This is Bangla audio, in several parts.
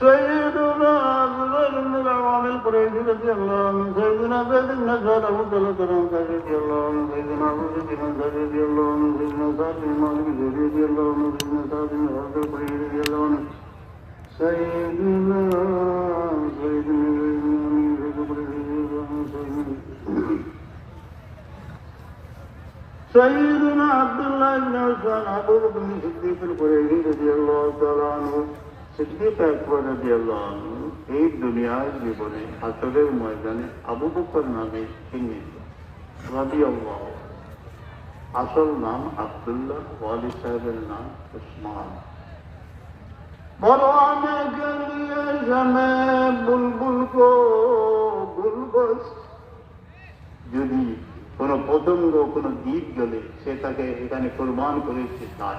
سيدنا زبير بن العوام القريشي رضي الله عنه سيدنا زيد بن سعد ابو طلحه الانصاري رضي الله عنه سيدنا ابو بكر الانصاري رضي الله عنه سيدنا سعد بن مالك الجريري رضي الله عنه سيدنا سعد بن عبد القريشي رضي الله عنه سيدنا سيدنا سيدنا سيدنا عبد الله بن عثمان ابو بكر الصديق القريشي رضي الله এই দুনিয়ার জীবনে আসরের ময়দানে আবু বকর নামে চিহ্নিত। রবি আসল নাম আবদুল্লাহ ওয়ালি সাহেবের নাম উসমান। বলওয়ানে বুলবুল কো যদি কোনো পতঙ্গ, কোনো দ্বীপ গেলে সে তাকে এখানে কোরবান করেছে তার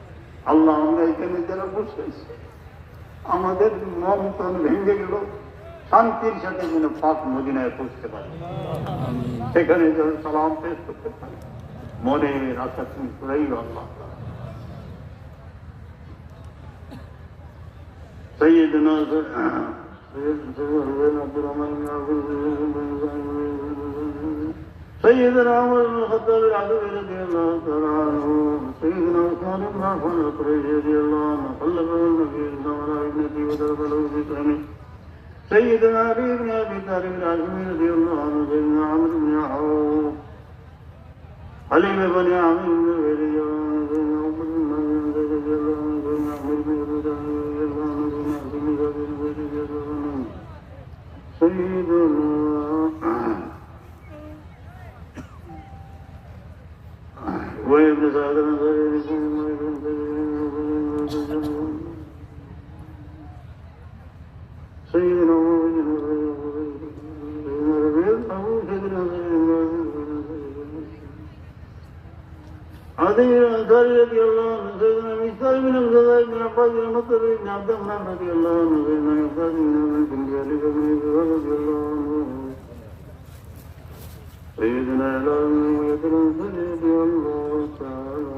Allah'ın వైఖరిద్దరం కూర్చోసి আমাদের মন তন ভেঙে গেল শান্তির সাথে যেন পাক মদিনায় পৌঁছতে পারি সেখানে যেন সালাম পেশ করতে পারি মনের আশা তুমি করেই আল্লাহ সৈয়দ সৈয়দ আব্দুর রহমান سيدنا عمر بن الخطاب العدوي رضي الله تعالى عنه سيدنا عثمان بن عفان القريشي رضي الله عنه خلفه النبي صلى الله عليه وسلم ودخله بكرمه سيدنا علي بن أبي طالب العزمي رضي الله عنه سيدنا عمرو بن عوف علي بن عامر بن عدي الأنصاري رضي الله عنه سيدنا مشتاق بن عبد الله بن عباس بن مطر بن عبد الرحمن رضي الله عنه سيدنا مشتاق بن عبد بن جارية بن عبد رضي الله عنه سيدنا إلهي ويتنا سيدي الله prayer.